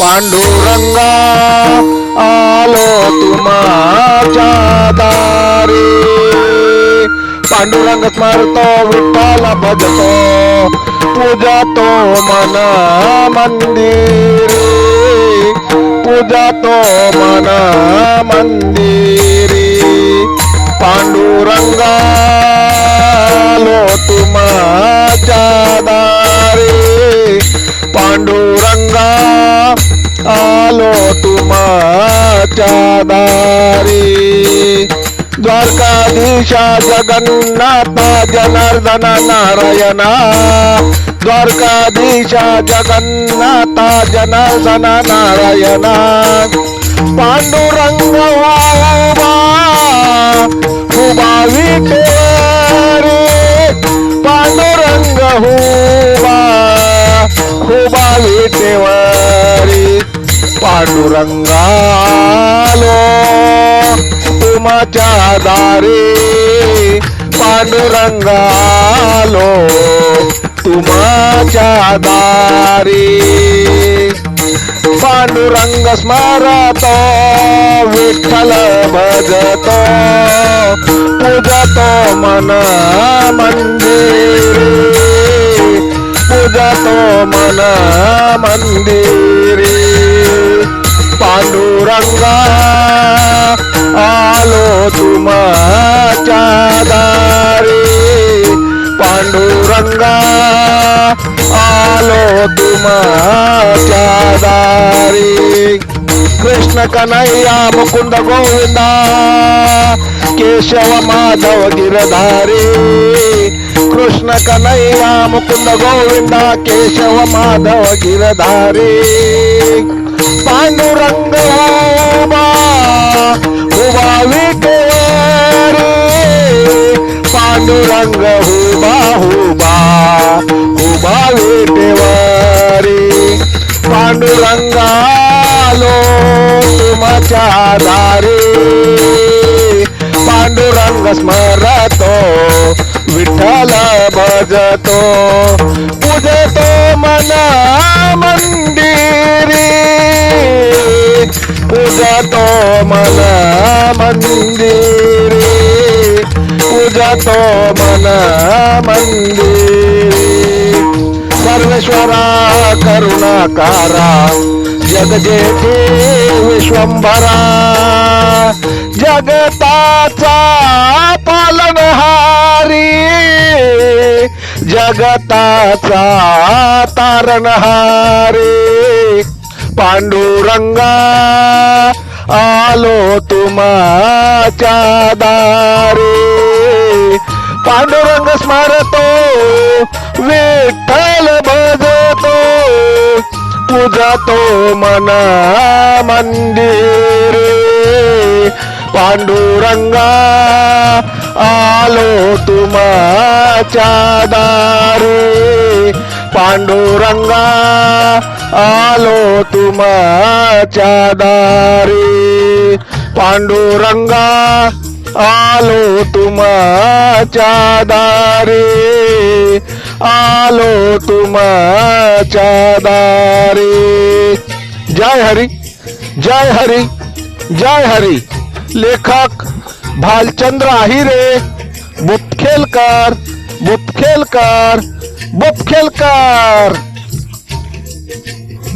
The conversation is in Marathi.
पांडुरंगा आलो तुमाच्या दारी. पांडुरंग स्मरतो विठ्ठल भजतो पूजतो मन पूजा पूजतो मना मंदिरी. पांडुरंगा आलो तुमाच्या दारी. पांडुरंगा तुमाच्या दारी द्वारकाधीशा जगन्नाथा जनार्दन नारायणा। द्वारकाधीशा जगन्नाथा जनार्दन नारायणा। पांडुरंग उभा पांडुरंग हुबा हुबा पांडुरंगालो तुमाच्या दारी पांडुरंगालो तुमाच्या दारी पांडुरंग स्मरतो विठ्ठल भजतो पूजतो मन मंदिर पूजतो मन मंदिरी. पांडुरंगा आलो तुमच्या दारी. पांडुरंगा आलो तुमच्या दारी. कृष्ण कन्हैया मुकुंद गोविंदा केशव माधव गिरधारी. कृष्ण कन्हैया मुकुंद गोविंदा केशव माधव गिरधारी. पांडुरंग हुबा हुबा हुबा विटेवारी पांडुरंगालो तुमच्या दारी. पांडुरंग स्मरतो विठ्ठल भजतो. पूजतो मन मंदिरी. पूजतो मन मंदिर. तो मन मंदिर. सर्वेश्वरा करुणाकारा जगजेते विश्वंभरा. जगताचा पालनहारी जगताचा तारणहारी पांडुरंगा आलो तुमाच्या दारी. पांडुरंग स्मारतो विठ्ठल भजतो पूजतो मना मंदिर. पांडुरंगा आलो तुमाच्या दारी. पांडुरंगा आलो तुमाच्या दारी. पांडुरंगा आलो तुमाच्या दारी आलो तुम चादारे। जय हरी जय हरी जय हरी। लेखक भालचंद्र आहिरे बुपखेलकर बुपखेलकर बुपखेलकर